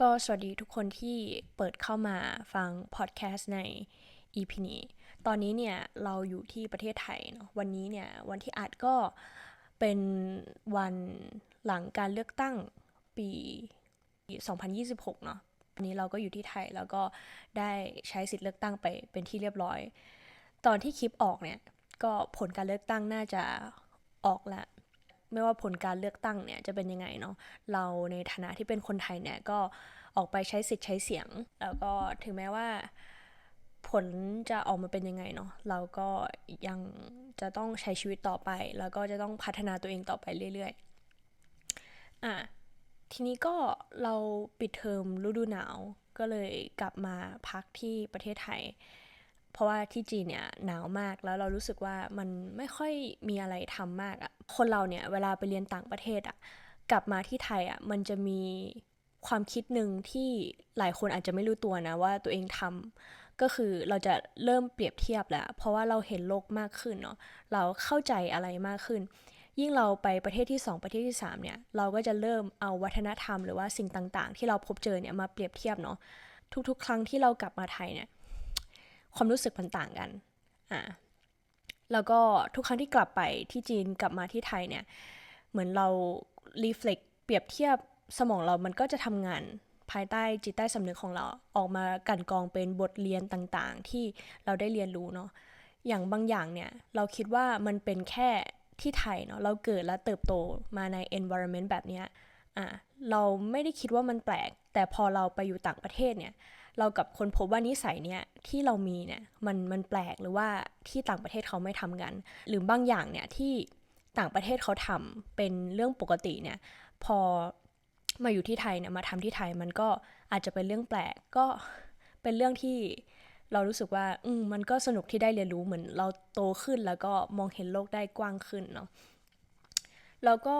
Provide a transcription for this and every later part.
ก็สวัสดีทุกคนที่เปิดเข้ามาฟังพอดแคสต์ใน EP นี้ตอนนี้เนี่ยเราอยู่ที่ประเทศไทยเนาะวันนี้เนี่ยวันที่อัดก็เป็นวันหลังการเลือกตั้งปี 2026 เนาะวันนี้เราก็อยู่ที่ไทยแล้วก็ได้ใช้สิทธิ์เลือกตั้งไปเป็นที่เรียบร้อย ตอนที่คลิปออกเนี่ยก็ผลการเลือกตั้งน่าจะออกล้ว ไม่ว่าผลการเลือกตั้งเนี่ยจะเป็นยังไงเนาะเราในฐานะที่เป็นคนไทยเนี่ยก็ออกไปใช้สิทธิ์ใช้เสียง แล้วก็ถึงแม้ว่าผลจะออกมาเป็นยังไงเนาะเราก็ยังจะต้องใช้ชีวิตต่อไป แล้วก็จะต้องพัฒนาตัวเองต่อไปเรื่อยๆอะทีนี้ก็เราปิดเทอมฤดูหนาวก็เลยกลับมาพักที่ประเทศไทย เพราะว่าที่จีนเนี่ยหนาวมากแล้วเรารู้สึกว่ามันไม่ค่อยมีอะไรทำมากอะ่ะคนเราเนี่ยเวลาไปเรียนต่างประเทศอะ่ะกลับมาที่ไทยอะ่ะมันจะมีความคิดหนึ่งที่หลายคนอาจจะไม่รู้ตัวนะว่าตัวเองทำก็คือเราจะเริ่มเปรียบเทียบแล้ว เพราะว่าเราเห็นโลกมากขึ้นเนาะเราเข้าใจอะไรมากขึ้น ยิ่งเราไปประเทศที่ 2 ประเทศที่ 3 เนี่ย เราก็จะเริ่มเอาวัฒนธรรมหรือว่าสิ่งต่างๆ ที่เราพบเจอเนี่ยมาเปรียบเทียบเนาะทุกๆ ครั้งที่เรากลับมาไทยเนี่ย ความรู้สึกมันต่างกันอ่าแล้วก็ทุกครั้งที่กลับไปที่จีนกลับมาที่ไทยเนี่ย เหมือนเรา reflect เปรียบเทียบสมองเรามันก็จะทำงานภายใต้จิตใต้สำนึกของเราออกมากันกองเป็นบทเรียนต่างๆ ที่เราได้เรียนรู้เนาะอย่างบางอย่างเนี่ยเราคิดว่ามันเป็นแค่ที่ไทยเนาะเราเกิดและเติบโตมาใน environment แบบเนี้ยอะเราไม่ได้คิดว่ามันแปลก แต่พอเราไปอยู่ต่างประเทศเนี่ย เรากับคนพบว่านิสัยเนี่ยที่เรามีเนี่ยมันมันแปลกหรือว่าที่ต่างประเทศเขาไม่ทำกัน หรือบางอย่างเนี่ยที่ต่างประเทศเขาทำเป็นเรื่องปกติเนี่ยพอมาอยู่ที่ไทยเนี่ยมาทำที่ไทยมันก็อาจจะเป็นเรื่องแปลกก็เป็นเรื่องที่เรารู้สึกว่าอืมมันก็สนุกที่ได้เรียนรู้เหมือนเราโตขึ้นแล้วก็มองเห็นโลกได้กว้างขึ้นเนาะแล้วก็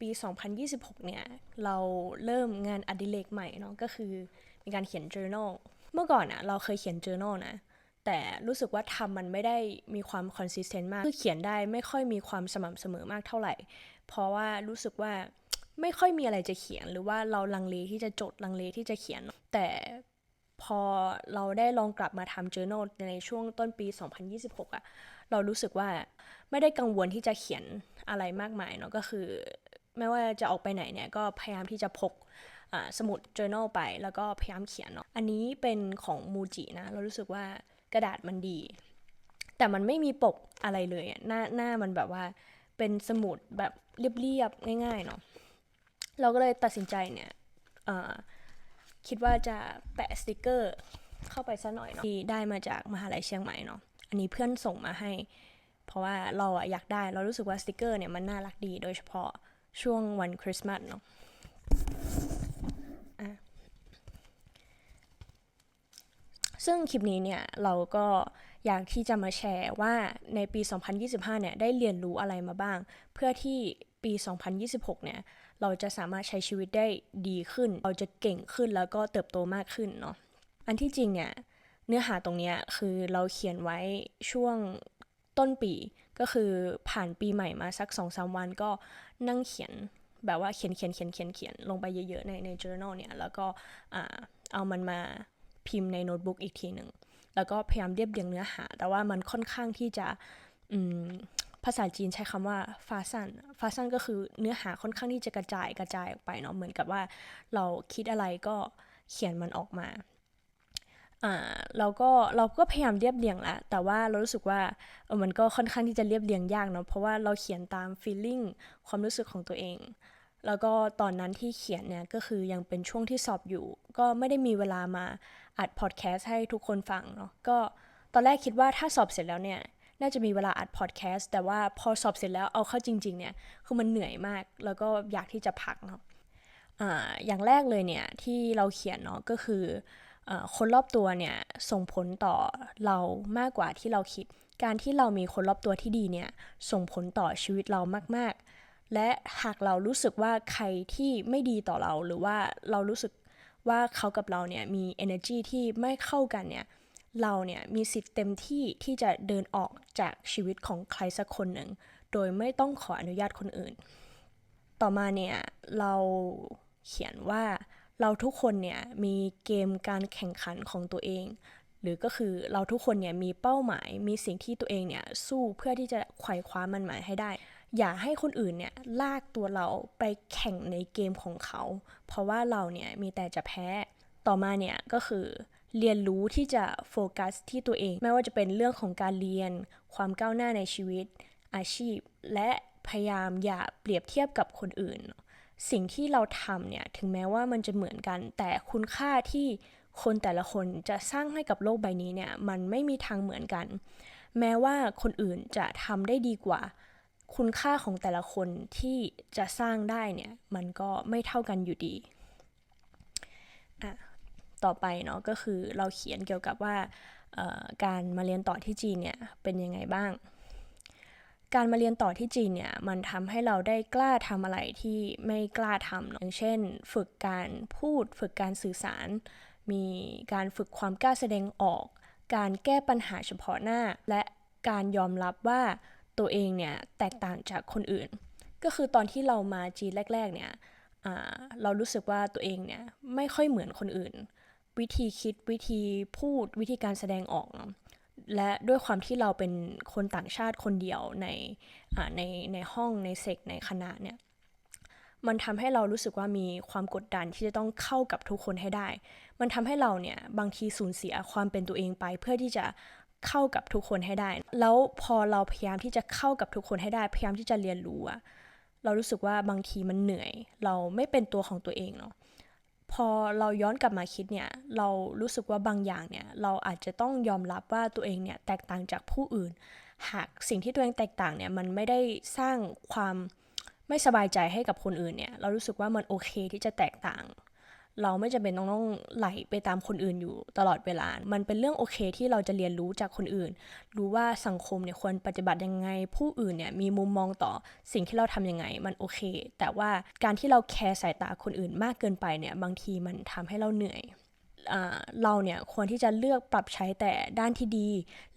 ปี 2026 เนี่ย เราเริ่มงานอดิเรกใหม่เนาะก็คือ มีการเขียน journal เมื่อก่อนอะเราเคยเขียน journal นะ แต่รู้สึกว่าทำมันไม่ได้มีความ consistent มาก คือเขียนได้ไม่ค่อยมีความสม่ำเสมอมากเท่าไหร่ เพราะว่ารู้สึกว่าไม่ค่อยมีอะไรจะเขียน หรือว่าเราลังเลที่จะจดลังเลที่จะเขียน แต่พอเราได้ลองกลับมาทำ journal ในช่วงต้นปี 2026อะเรารู้สึกว่าไม่ได้กังวลที่จะเขียนอะไรมากมายเนาะก็คือ ไม่ว่าจะออกไปไหนเนี่ยก็พยายามที่จะพก สมุด journal ไป แล้วก็พยายามเขียนเนาะอันนี้เป็นของมูจินะ เรารู้สึกว่ากระดาษมันดี แต่มันไม่มีปกอะไรเลยหน้าหน้ามันแบบว่าเป็นสมุดแบบเรียบๆง่ายๆเนาะเราก็เลยตัดสินใจเนี่ยคิดว่าจะแปะสติกเกอร์เข้าไปซะหน่อยเนาะที่ได้มาจากมหาลัยเชียงใหม่เนาะอันนี้เพื่อนส่งมาให้ เพราะว่าเราอะอยากได้ เรารู้สึกว่าสติกเกอร์เนี่ยมันน่ารักดีโดยเฉพาะช่วงวันคริสต์มาสเนาะ ซึ่งคลิปนี้เนี่ยเราก็อยากที่จะมาแชร์ว่าในปี 2025 เนี่ยได้เรียนรู้อะไรมาบ้าง เพื่อที่ปี 2026 เนี่ยเราจะสามารถใช้ชีวิตได้ดีขึ้น เราจะเก่งขึ้นแล้วก็เติบโตมากขึ้นเนาะ อันที่จริงเนี่ยเนื้อหาตรงนี้คือเราเขียนไว้ช่วงต้นปีก็คือผ่านปีใหม่มาสัก2อสวันก็นั่งเขียนแบบว่าเขียนเขียนเขียนเขียนเขียนลงไปเยอะๆในใน journal เนี่ยแล้วก็เอามันมา พิมพ์ในโน้ตบุ๊กอีกทีหนึ่ง แล้วก็พยายามเรียบเรียงเนื้อหา แต่ว่ามันค่อนข้างที่จะภาษาจีนใช้คำว่าฟาซันฟาซันก็คือเนื้อหาค่อนข้างที่จะกระจายกระจายออกไปเนาะเหมือนกับว่าเราคิดอะไรก็เขียนมันออกมาเราก็เราก็พยายามเรียบเรียงล้วแต่ว่าเรารู้สึกว่ามันก็ค่อนข้างที่จะเรียบเรียงยากเนาะเพราะว่าเราเขียนตามฟีลลิ่งความรู้สึกของตัวเอง แล้วก็ตอนนั้นที่เขียนเนี่ยก็คือยังเป็นช่วงที่สอบอยู่ ก็ไม่ได้มีเวลามาอัดพอดแคสต์ให้ทุกคนฟังเนาะก็ตอนแรกคิดว่าถ้าสอบเสร็จแล้วเนี่ยน่าจะมีเวลาอัดพอดแคสต์แต่ว่าพอสอบเสร็จแล้วเอาเข้าจริง ๆ เนี่ยคือมันเหนื่อยมาก แล้วก็อยากที่จะพักเนาะอ่าอย่างแรกเลยเนี่ยที่เราเขียนเนาะก็คืออคนรอบตัวเนี่ยส่งผลต่อเรามากกว่าที่เราคิด การที่เรามีคนรอบตัวที่ดีเนี่ยส่งผลต่อชีวิตเรามากๆ และหากเรารู้สึกว่าใครที่ไม่ดีต่อเรา หรือว่าเรารู้สึกว่าเขากับเราเนี่ยมี energy ที่ไม่เข้ากันเนี่ยเราเนี่ยมีสิทธิ์เต็มที่ที่จะเดินออกจากชีวิตของใครสักคนหนึ่ง โดยไม่ต้องขออนุญาตคนอื่น ต่อมาเนี่ยเราเขียนว่าเราทุกคนเนี่ยมีเกมการแข่งขันของตัวเอง หรือก็คือเราทุกคนเนี่ยมีเป้าหมายมีสิ่งที่ตัวเองเนี่ยสู้เพื่อที่จะไขว่คว้ามันหมายให้ได้ อย่าให้คนอื่นเนี่ยลากตัวเราไปแข่งในเกมของเขา เพราะว่าเราเนี่ยมีแต่จะแพ้ ต่อมาเนี่ยก็คือเรียนรู้ที่จะโฟกัสที่ตัวเอง ไม่ว่าจะเป็นเรื่องของการเรียน ความก้าวหน้าในชีวิต อาชีพ และพยายามอย่าเปรียบเทียบกับคนอื่น สิ่งที่เราทำเนี่ยถึงแม้ว่ามันจะเหมือนกัน แต่คุณค่าที่คนแต่ละคนจะสร้างให้กับโลกใบนี้เนี่ยมันไม่มีทางเหมือนกัน แม้ว่าคนอื่นจะทำได้ดีกว่า คุณค่าของแต่ละคนที่จะสร้างได้เนี่ย มันก็ไม่เท่ากันอยู่ดี อะ ต่อไปเนาะก็คือเราเขียนเกี่ยวกับว่าการมาเรียนต่อที่จีนเนี่ยเป็นยังไงบ้าง การมาเรียนต่อที่จีนเนี่ยมันทำให้เราได้กล้าทำอะไรที่ไม่กล้าทำอย่างเช่น ฝึกการพูด ฝึกการสื่อสาร มีการฝึกความกล้าแสดงออก การแก้ปัญหาเฉพาะหน้า และการยอมรับว่า ตัวเองเนี่ยแตกต่างจากคนอื่น ก็คือตอนที่เรามาจีนแรก ๆ เนี่ยเรารู้สึกว่าตัวเองเนี่ยไม่ค่อยเหมือนคนอื่น วิธีคิดวิธีพูดวิธีการแสดงออก และด้วยความที่เราเป็นคนต่างชาติคนเดียวในในในห้องในเซกในคณะเนี่ยมันทำให้เรารู้สึกว่ามีความกดดันที่จะต้องเข้ากับทุกคนให้ได้ มันทำให้เราเนี่ยบางทีสูญเสียความเป็นตัวเองไป เพื่อที่จะ เข้ากับทุกคนให้ได้ แล้วพอเราพยายามที่จะเข้ากับทุกคนให้ได้ พยายามที่จะเรียนรู้อะเรารู้สึกว่าบางทีมันเหนื่อย เราไม่เป็นตัวของตัวเองเนาะพอเราย้อนกลับมาคิดเนี่ย เรารู้สึกว่าบางอย่างเนี่ย เราอาจจะต้องยอมรับว่าตัวเองเนี่ยแตกต่างจากผู้อื่น หากสิ่งที่ตัวเองแตกต่างเนี่ยมันไม่ได้สร้างความไม่สบายใจให้กับคนอื่นเนี่ย เรารู้สึกว่ามันโอเคที่จะแตกต่าง เราไม่จำเป็นต้องต้องไหลไปตามคนอื่นอยู่ตลอดเวลา มันเป็นเรื่องโอเคที่เราจะเรียนรู้จากคนอื่น รู้ว่าสังคมเนี่ยควรปฏิบัติยังไง ผู้อื่นเนี่ยมีมุมมองต่อสิ่งที่เราทํำยังไง มันโอเค แต่ว่าการที่เราแคร์สายตาคนอื่นมากเกินไปเนี่ย บางทีมันทำให้เราเหนื่อยเราเนี่ยควรที่จะเลือกปรับใช้แต่ด้านที่ดี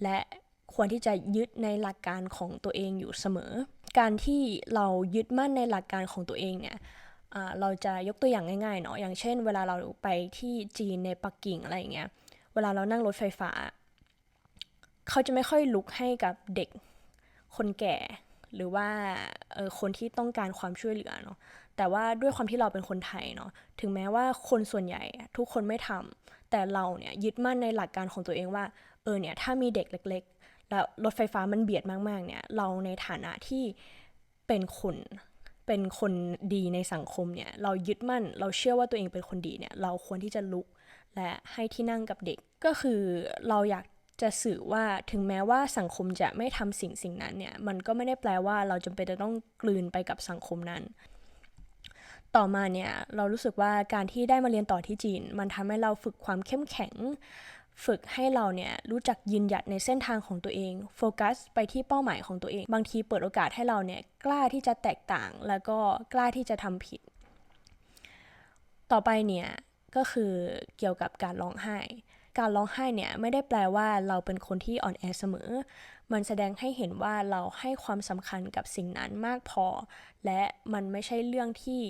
และควรที่จะยึดในหลักการของตัวเองอยู่เสมอ การที่เรายึดมั่นในหลักการของตัวเองเนี่ย เราจะยกตัวอย่างง่ายๆเนาะอย่างเช่น เวลาเราไปที่จีนในปักกิ่งอะไรอย่างเงี้ยเวลาเรานั่งรถไฟฟ้า เขาจะไม่ค่อยลุกให้กับเด็กคนแก่ หรือว่าเออคนที่ต้องการความช่วยเหลือเนาะแต่ว่าด้วยความที่เราเป็นคนไทยเนาะถึงแม้ว่าคนส่วนใหญ่ทุกคนไม่ทำแต่เราเนี่ยยึดมั่นในหลักการของตัวเองว่าเออเนี่ยถ้ามีเด็กเล็ก ๆ แล้วรถไฟฟ้ามันเบียดมากๆเนี่ยเราในฐานะที่เป็นคน เป็นคนดีในสังคมเนี่ยเรายึดมั่น เราเชื่อว่าตัวเองเป็นคนดีเนี่ยเราควรที่จะลุกและให้ที่นั่งกับเด็ก ก็คือเราอยากจะสื่อว่าถึงแม้ว่าสังคมจะไม่ทำสิ่งสิ่งนั้นเนี่ยมันก็ไม่ได้แปลว่าเราจำเป็นจะต้องกลืนไปกับสังคมนั้น ต่อมาเนี่ยเรารู้สึกว่าการที่ได้มาเรียนต่อที่จีน มันทำให้เราฝึกความเข้มแข็ง ฝึกให้เราเนี่ยรู้จักยืนหยัดในเส้นทางของตัวเองโฟกัสไปที่เป้าหมายของตัวเอง บางทีเปิดโอกาสให้เราเนี่ยกล้าที่จะแตกต่าง แล้วก็กล้าที่จะทำผิด ต่อไปเนี่ยก็คือเกี่ยวกับการร้องไห้ การร้องไห้เนี่ยไม่ได้แปลว่าเราเป็นคนที่อ่อนแอเสมอ มันแสดงให้เห็นว่าเราให้ความสำคัญกับสิ่งนั้นมากพอ และมันไม่ใช่เรื่องที่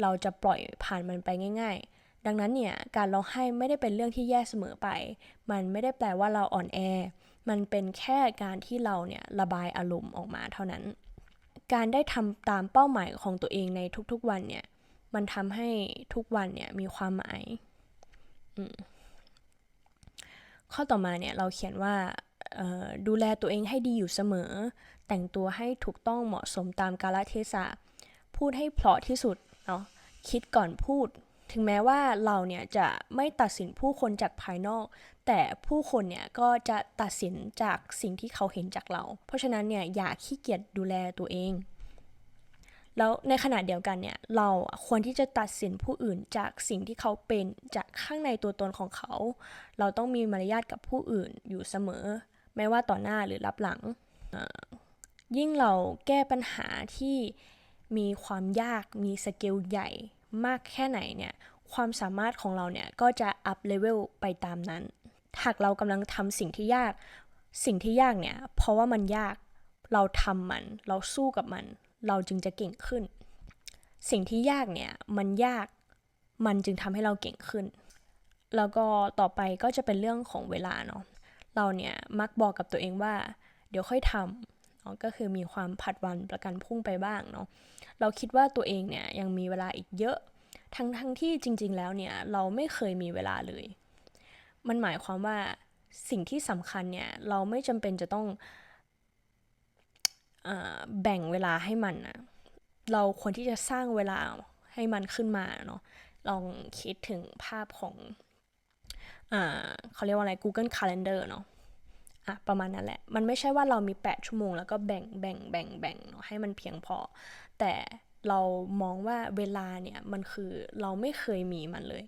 เราจะปล่อยผ่านมันไปง่าย ๆ ดังนั้นเนี่ยการร้องไห้ไม่ได้เป็นเรื่องที่แย่เสมอไป มันไม่ได้แปลว่าเราอ่อนแอ มันเป็นแค่การที่เราเนี่ยระบายอารมณ์ออกมาเท่านั้น การได้ทำตามเป้าหมายของตัวเองในทุกๆวันเนี่ย มันทำให้ทุกวันเนี่ยมีความหมายข้อต่อมาเนี่ยเราเขียนว่าดูแลตัวเองให้ดีอยู่เสมอ แต่งตัวให้ถูกต้องเหมาะสมตามกาลเทศะ พูดให้เพลาะที่สุดเนาะคิดก่อนพูด ถึงแม้ว่าเราเนี่ยจะไม่ตัดสินผู้คนจากภายนอก แต่ผู้คนเนี่ยก็จะตัดสินจากสิ่งที่เขาเห็นจากเรา เพราะฉะนั้นเนี่ยอย่าขี้เกียจดูแลตัวเอง แล้วในขณะเดียวกันเนี่ยเราควรที่จะตัดสินผู้อื่นจากสิ่งที่เขาเป็นจากข้างในตัวตนของเขา เราต้องมีมารยาทกับผู้อื่นอยู่เสมอ ไม่ว่าต่อหน้าหรือรับหลัง ยิ่งเราแก้ปัญหาที่มีความยากมีสเกลใหญ่ มากแค่ไหนเนี่ยความสามารถของเราเนี่ยก็จะอัพเลเวลไปตามนั้น หากเรากำลังทำสิ่งที่ยาก สิ่งที่ยากเนี่ยเพราะว่ามันยากเราทำมัน เราสู้กับมัน เราจึงจะเก่งขึ้น สิ่งที่ยากเนี่ยมันยากมันจึงทำให้เราเก่งขึ้น แล้วก็ต่อไปก็จะเป็นเรื่องของเวลาเนาะเราเนี่ยมักบอกกับตัวเองว่า เดี๋ยวค่อยทำ นาะก็คือมีความผัดวันประกันพรุ่งไปบ้างเนาะเราคิดว่าตัวเองเนี่ยยังมีเวลาอีกเยอะ ทั้งทั้งที่จริง ๆ แล้วเนี่ยเราไม่เคยมีเวลาเลย มันหมายความว่าสิ่งที่สำคัญเนี่ยเราไม่จำเป็นจะต้องอแบ่งเวลาให้มันนะเราควรที่จะสร้างเวลาให้มันขึ้นมาเนาะลองคิดถึงภาพของอเขาเรียกว่าอะไร Google Calendar เนาะ อะประมาณนั้นแหละ มันไม่ใช่ว่าเรามี 8 ชั่วโมง แล้วก็แบ่งแบ่งแบ่งแบ่งเนาะให้มันเพียงพอ แต่เรามองว่าเวลาเนี่ยมันคือเราไม่เคยมีมันเลย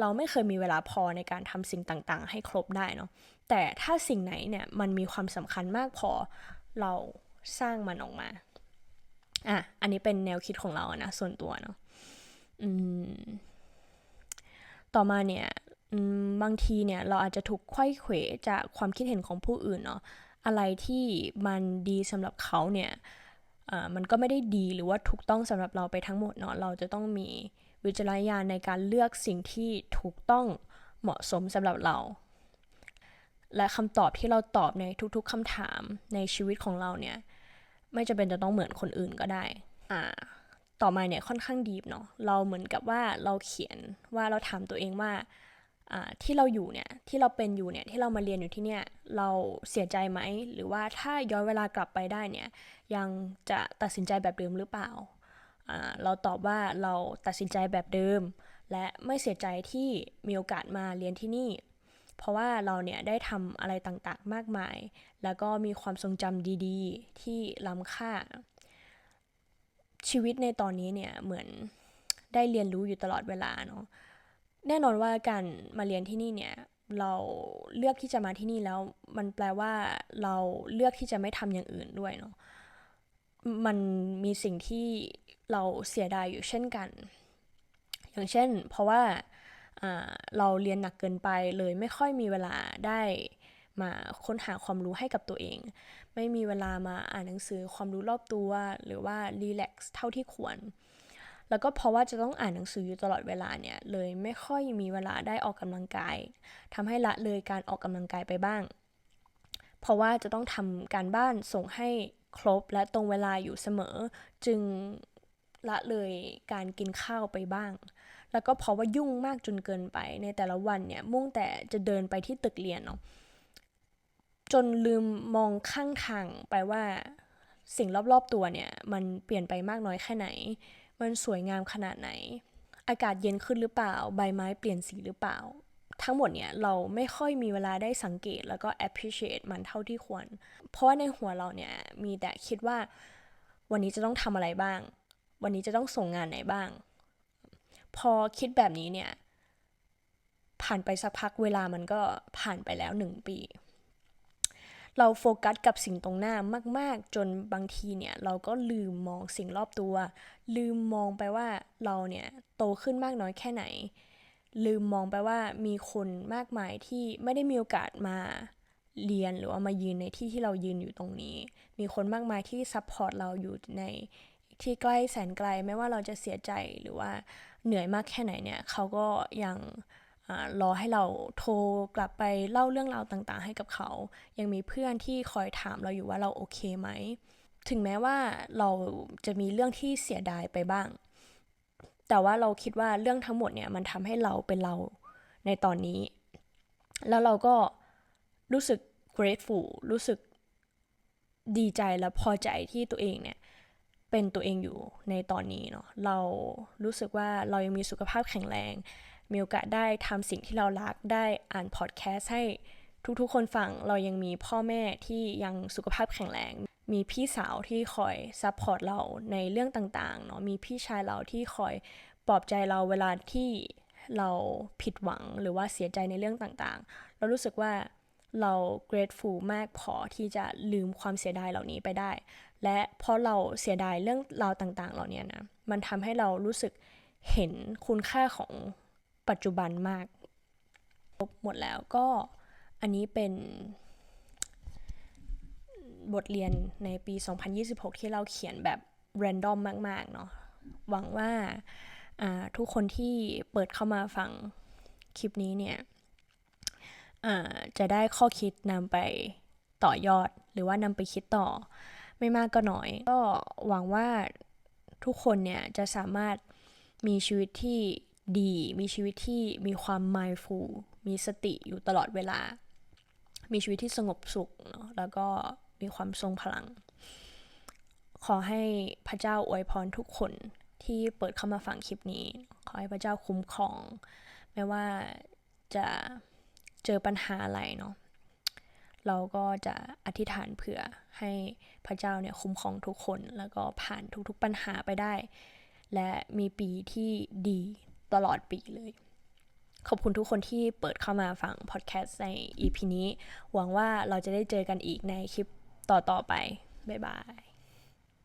เราไม่เคยมีเวลาพอในการทำสิ่งต่างๆ ให้ครบได้เนาะแต่ถ้าสิ่งไหนเนี่ยมันมีความสำคัญมากพอเราสร้างมันออกมาอะอันนี้เป็นแนวคิดของเรานะส่วนตัวเนาะอือต่อมาเนี่ย บางทีเนี่ยเราอาจจะถูกไข้เขวจากความคิดเห็นของผู้อื่นเนาะอะไรที่มันดีสำหรับเขาเนี่ยมันก็ไม่ได้ดีหรือว่าถูกต้องสำหรับเราไปทั้งหมดเนาะเราจะต้องมีวิจารณญาณในการเลือกสิ่งที่ถูกต้องเหมาะสมสำหรับเรา และคำตอบที่เราตอบในทุกๆคำถามในชีวิตของเราเนี่ยไม่จะเป็นจะต้องเหมือนคนอื่นก็ได้อ่าต่อมาเนี่ยค่อนข้างดีบเนาะเราเหมือนกับว่าเราเขียนว่าเราถามตัวเองว่า ที่เราอยู่เนี่ยที่เราเป็นอยู่เนี่ยที่เรามาเรียนอยู่ที่เนี่ยเราเสียใจไหมหรือว่าถ้าย้อนเวลากลับไปได้เนี่ยยังจะตัดสินใจแบบเดิมหรือเปล่า เราตอบว่าเราตัดสินใจแบบเดิม และไม่เสียใจที่มีโอกาสมาเรียนที่นี่ เพราะว่าเราเนี่ยได้ทำอะไรต่างๆมากมาย แล้วก็มีความทรงจำดีๆ ที่ล้ำค่า ชีวิตในตอนนี้เนี่ยเหมือนได้เรียนรู้อยู่ตลอดเวลาเนาะ แน่นอนว่าการมาเรียนที่นี่เนี่ยเราเลือกที่จะมาที่นี่แล้ว มันแปลว่าเราเลือกที่จะไม่ทำอย่างอื่นด้วยเนาะมันมีสิ่งที่เราเสียดายอยู่เช่นกัน อย่างเช่น เพราะว่าเราเรียนหนักเกินไปเลยไม่ค่อยมีเวลาได้มาค้นหาความรู้ให้กับตัวเอง ไม่มีเวลามาอ่านหนังสือความรู้รอบตัว หรือว่ารีแลกซ์เท่าที่ควร แล้วก็เพราะว่าจะต้องอ่านหนังสืออยู่ตลอดเวลาเนี่ย เลยไม่ค่อยมีเวลาได้ออกกำลังกายทำให้ละเลยการออกกำลังกายไปบ้าง เพราะว่าจะต้องทำการบ้านส่งให้ครบและตรงเวลาอยู่เสมอ จึงละเลยการกินข้าวไปบ้าง แล้วก็เพราะว่ายุ่งมากจนเกินไป ในแต่ละวันเนี่ยมุ่งแต่จะเดินไปที่ตึกเรียนเนาะจนลืมมองข้างทางไปว่าสิ่งรอบๆตัวเนี่ย มันเปลี่ยนไปมากน้อยแค่ไหน มันสวยงามขนาดไหน อากาศเย็นขึ้นหรือเปล่า ใบไม้เปลี่ยนสีหรือเปล่า ทั้งหมดเนี่ยเราไม่ค่อยมีเวลาได้สังเกตแล้วก็ appreciate มันเท่าที่ควร เพราะว่าในหัวเราเนี่ยมีแต่คิดว่าวันนี้จะต้องทำอะไรบ้าง วันนี้จะต้องส่งงานไหนบ้าง พอคิดแบบนี้เนี่ยผ่านไปสักพักเวลามันก็ผ่านไปแล้วหนึ่งปี เราโฟกัสกับสิ่งตรงหน้ามาก ๆ จนบางทีเนี่ยเราก็ลืมมองสิ่งรอบตัว ลืมมองไปว่าเราเนี่ยโตขึ้นมากน้อยแค่ไหน ลืมมองไปว่ามีคนมากมายที่ไม่ได้มีโอกาสมาเรียนหรือว่ามายืนในที่ที่เรายืนอยู่ตรงนี้ มีคนมากมายที่ซัพพอร์ตเราอยู่ในที่ใกล้แสนไกลไม่ว่าเราจะเสียใจหรือว่าเหนื่อยมากแค่ไหนเนี่ยเขาก็ยัง รอให้เราโทรกลับไปเล่าเรื่องราวต่างๆ ให้กับเขา ยังมีเพื่อนที่คอยถามเราอยู่ว่าเราโอเคไหม ถึงแม้ว่าเราจะมีเรื่องที่เสียดายไปบ้าง แต่ว่าเราคิดว่าเรื่องทั้งหมดเนี่ยมันทำให้เราเป็นเราในตอนนี้ แล้วเราก็รู้สึก grateful รู้สึกดีใจและพอใจที่ตัวเองเนี่ยเป็นตัวเองอยู่ในตอนนี้เนาะ เรารู้สึกว่าเรายังมีสุขภาพแข็งแรง มีโอกาสได้ทำสิ่งที่เรารักได้อ่านพอดแคสต์ให้ทุกๆ คนฟังเรายังมีพ่อแม่ที่ยังสุขภาพแข็งแรง มีพี่สาวที่คอยซัพพอร์ตเราในเรื่องต่างๆเนาะมีพี่ชายเราที่คอยปลอบใจเราเวลาที่เราผิดหวังหรือว่าเสียใจในเรื่องต่างๆ เรารู้สึกว่าเรา grateful มากพอที่จะลืมความเสียดายเหล่านี้ไปได้ และเพราะเราเสียดายเรื่องราวต่างๆ เหล่านี้นะ มันทำให้เรารู้สึกเห็นคุณค่าของ ปัจจุบันมากหมดแล้วก็อันนี้เป็นบทเรียนในปี 2026 ที่เราเขียนแบบแรนดอมมาก ๆ เนาะหวังว่าทุกคนที่เปิดเข้ามาฟังคลิปนี้เนี่ยจะได้ข้อคิดนำไปต่อยอดหรือว่านำไปคิดต่อไม่มากก็น้อย ก็หวังว่าทุกคนเนี่ยจะสามารถมีชีวิตที่ ดี มีชีวิตที่มีความ mindful มีสติอยู่ตลอดเวลา มีชีวิตที่สงบสุขเนาะแล้วก็มีความทรงพลัง ขอให้พระเจ้าอวยพรทุกคนที่เปิดเข้ามาฟังคลิปนี้ ขอให้พระเจ้าคุ้มครอง ไม่ว่าจะเจอปัญหาอะไรเนาะเราก็จะอธิษฐานเผื่อให้พระเจ้าเนี่ยคุ้มครองทุกคน แล้วก็ผ่านทุกๆปัญหาไปได้ และมีปีที่ดี ตลอดปีเลย ขอบคุณทุกคนที่เปิดเข้ามาฟังพอดแคสต์ใน EP นี้ หวังว่าเราจะได้เจอกันอีกในคลิปต่อๆไป บ๊ายบาย